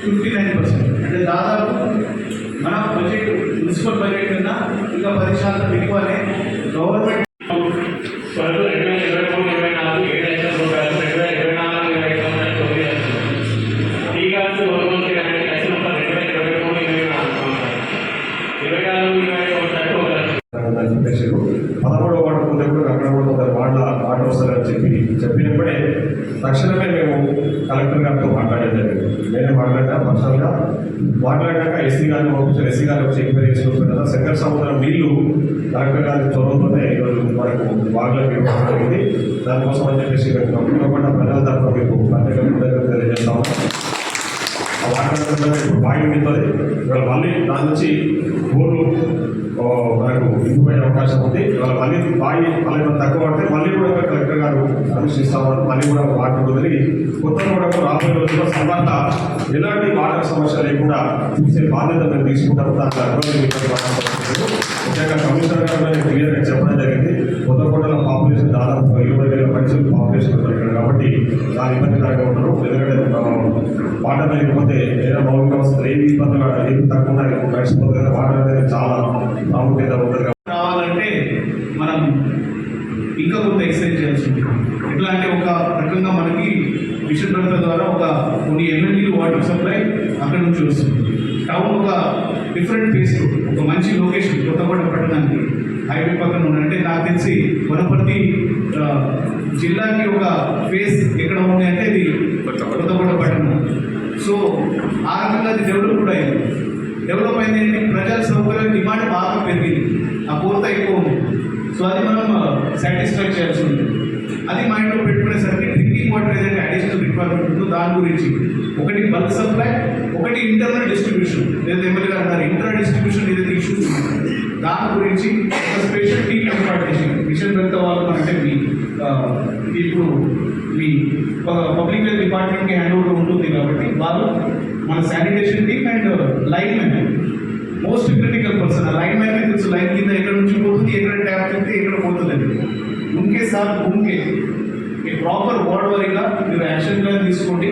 Fifty nine percent. అంటే దాదాపు మన బడ్జెట్ మున్సిపల్ బడ్జెట్ కన్నా ఇంకా పది శాతం ఎక్కువనే గవర్నమెంట్ పదమూడవ ఉన్నప్పుడు అక్కడ కూడా కొందరు వాళ్ళ వార్డు వస్తారని చెప్పి చెప్పినప్పుడే తక్షణమే మేము కలెక్టర్ గారితో మాట్లాడేది జరిగింది. నేనే మాట్లాడినా పర్సనల్గా మాట్లాడినాక ఎస్సీ గారిని పంపించారు. ఎస్సీ గారు వచ్చి ఎంక్వైరీ చేసుకుంటున్న కదా శంకర సముద్రం నీళ్ళు కలెక్టర్ గారి చొరవతోనే ఈరోజు మనకు వార్డులకు జరిగింది. దానికోసం అని చెప్పేసి మేము తప్పకుండా ప్రజల తరఫున మీకు ప్రత్యేక కృతజ్ఞతలు తెలియజేస్తా వాటర్ ఇప్పుడు బాయిల్ నింపది ఇవాళ మళ్ళీ దాని నుంచి బోర్లు ఉంది. ఇవాళ మళ్ళీ బాయి మళ్ళీ తక్కువ పడితే మళ్ళీ కూడా ఇంకా కలెక్టర్ గారు సమీక్షిస్తామని మళ్ళీ కూడా వాటర్ వదిలి కొత్త కూడా రాబోయే రోజుల్లో సంబంధ ఎలాంటి వాటర్ సమస్య లేకుండా చూసే బాధ్యత మేము తీసుకుంటాము. ముఖ్యంగా కమిషనర్ గారు నేను క్లియర్గా చెప్పడం జరిగింది. కొత్తకోటలో పాపులేషన్ దాదాపు ఇరవై వేల పైసలు పాపులేషన్ ఉన్నారు ఇక్కడ కాబట్టి దాని ఇబ్బందికరంగా ఉంటారు ఎందుకంటే వాటర్ లేకపోతే ఏదైనా మౌలిక వస్తుంది ఏమి ఇబ్బందులు ఏమి తక్కువ ఉన్నాయి వాటర్ అనేది చాలా ప్రాముఖ్యత ఉంటుంది కాబట్టి రావాలంటే మనం ఇంకా కొంత ఎక్సైజ్ చేయాల్సి ఉంది ఎట్లా అంటే ఒక రకంగా మనకి మిషన్ భద్రత ద్వారా ఒక కొన్ని ఎమ్మెల్యేలు వాటర్ సప్లై అక్కడ నుంచి వస్తుంది. టౌన్ ఒక డిఫరెంట్ ప్లేస్ ఒక మంచి లొకేషన్ కొత్తగూడ పట్టణానికి హైవే పక్కన అంటే నాకు తెలిసి వనపర్తి జిల్లాకి ఒక ఫేస్ ఎక్కడ ఉంది అంటే ఇది కొత్తగూడ. పట్టణం. సో ఆ రకంగా అది డెవలప్ కూడా అయింది. డెవలప్ అయింది ఏంటి ప్రజల సౌకర్యం డిమాండ్ బాగా పెరిగింది. ఆ పూర్త ఎక్కువ ఉంది. సో అది మనం సాటిస్ఫై చేయాల్సి ఉంది అది మైండ్లో పెట్టుకునేసరికి డ్రింకింగ్ వాటర్ ఏదైతే అడిషనల్ రిక్వైర్మెంట్ ఉందో దాని గురించి ఒకటి బల్క్ సప్లై ఒకటి ఇంటర్నల్ డిస్ట్రిబ్యూషన్ లేదా ఎమ్మెల్యే గారు అన్నారు ఇంటర్ డిస్ట్రిబ్యూషన్ ఏదైతే ఇష్యూస్ దాని గురించి ఒక స్పెషల్ టీమ్ ఏర్పాటు చేసి మిషన్ పెద్ద వాళ్ళు అంటే మీ ఇప్పుడు మీ పబ్లిక్ హెల్త్ డిపార్ట్మెంట్కి హ్యాండ్ ఓవర్ ఉంటుంది కాబట్టి వాళ్ళు మన sanitation team and line man most critical person line man తెలుసు. లైన్ కింద ఎక్కడ నుంచి పోతుంది ఎక్కడ ట్యాప్ తింటే ఎక్కడ పోతుంది అని ఉంకే సార్ ఉంకే ఈ ప్రాపర్ వార్డ్ వారీగా మీరు యాక్షన్ ప్లాన్ తీసుకోండి.